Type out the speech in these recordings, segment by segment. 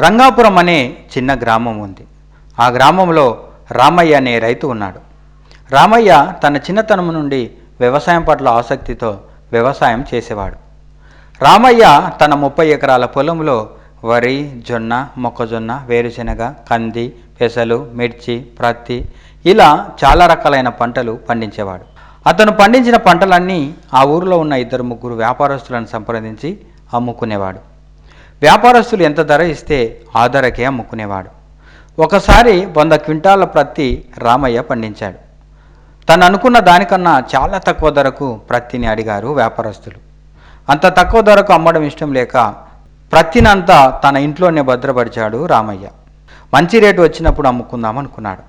రంగాపురం అనే చిన్న గ్రామం ఉంది. ఆ గ్రామంలో రామయ్య అనే రైతు ఉన్నాడు. రామయ్య తన చిన్నతనము నుండి వ్యవసాయం పట్ల ఆసక్తితో వ్యవసాయం చేసేవాడు. రామయ్య తన ముప్పై ఎకరాల పొలంలో వరి జొన్న మొక్కజొన్న వేరుశెనగ కంది పెసలు మిర్చి ప్రత్తి ఇలా చాలా రకాలైన పంటలు పండించేవాడు. అతను పండించిన పంటలన్నీ ఆ ఊరిలో ఉన్న ఇద్దరు ముగ్గురు వ్యాపారస్తులను సంప్రదించి అమ్ముకునేవాడు. వ్యాపారస్తులు ఎంత ధర ఇస్తే ఆ ధరకే అమ్ముకునేవాడు. ఒకసారి వంద క్వింటాల ప్రత్తి రామయ్య పండించాడు. తను అనుకున్న దానికన్నా చాలా తక్కువ ధరకు ప్రత్తిని అడిగారు వ్యాపారస్తులు. అంత తక్కువ ధరకు అమ్మడం ఇష్టం లేక ప్రత్తినంతా తన ఇంట్లోనే భద్రపరిచాడు రామయ్య. మంచి రేటు వచ్చినప్పుడు అమ్ముకుందాం అనుకున్నాడు.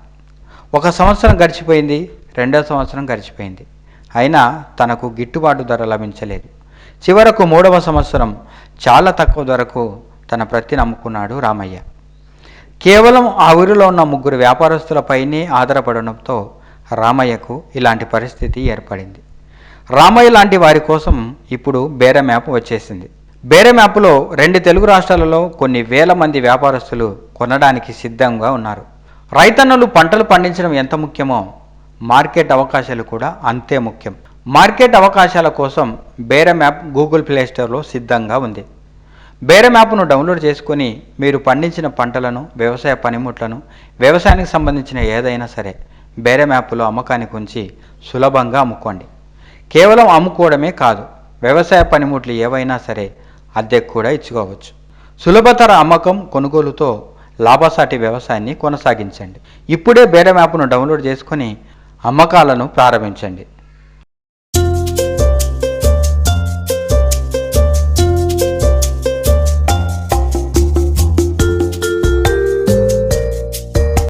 ఒక సంవత్సరం గడిచిపోయింది. రెండో సంవత్సరం గడిచిపోయింది. అయినా తనకు గిట్టుబాటు ధర లభించలేదు. చివరకు మూడవ సంవత్సరం చాలా తక్కువ ధరకు తన ప్రత్తిని అమ్ముకున్నాడు రామయ్య. కేవలం ఆ ఊరిలో ఉన్న ముగ్గురు వ్యాపారస్తులపైనే ఆధారపడడంతో రామయ్యకు ఇలాంటి పరిస్థితి ఏర్పడింది. రామయ్య లాంటి వారి కోసం ఇప్పుడు బేరం యాప్ వచ్చేసింది. బేరం యాప్లో రెండు తెలుగు రాష్ట్రాలలో కొన్ని వేల మంది వ్యాపారస్తులు కొనడానికి సిద్ధంగా ఉన్నారు. రైతన్నలు పంటలు పండించడం ఎంత ముఖ్యమో మార్కెట్ అవకాశాలు కూడా అంతే ముఖ్యం. మార్కెట్ అవకాశాల కోసం బేరం యాప్ గూగుల్ ప్లేస్టోర్లో సిద్ధంగా ఉంది. బేరం యాప్ను డౌన్లోడ్ చేసుకొని మీరు పండించిన పంటలను వ్యవసాయ పనిముట్లను వ్యవసాయానికి సంబంధించిన ఏదైనా సరే బేరం యాప్లో అమ్మకానికి ఉంచి సులభంగా అమ్ముకోండి. కేవలం అమ్ముకోవడమే కాదు వ్యవసాయ పనిముట్లు ఏవైనా సరే అద్దెకు కూడా ఇచ్చుకోవచ్చు. సులభతర అమ్మకం కొనుగోలుతో లాభసాటి వ్యవసాయాన్ని కొనసాగించండి. ఇప్పుడే బేరం యాప్ను డౌన్లోడ్ చేసుకొని అమ్మకాలను ప్రారంభించండి.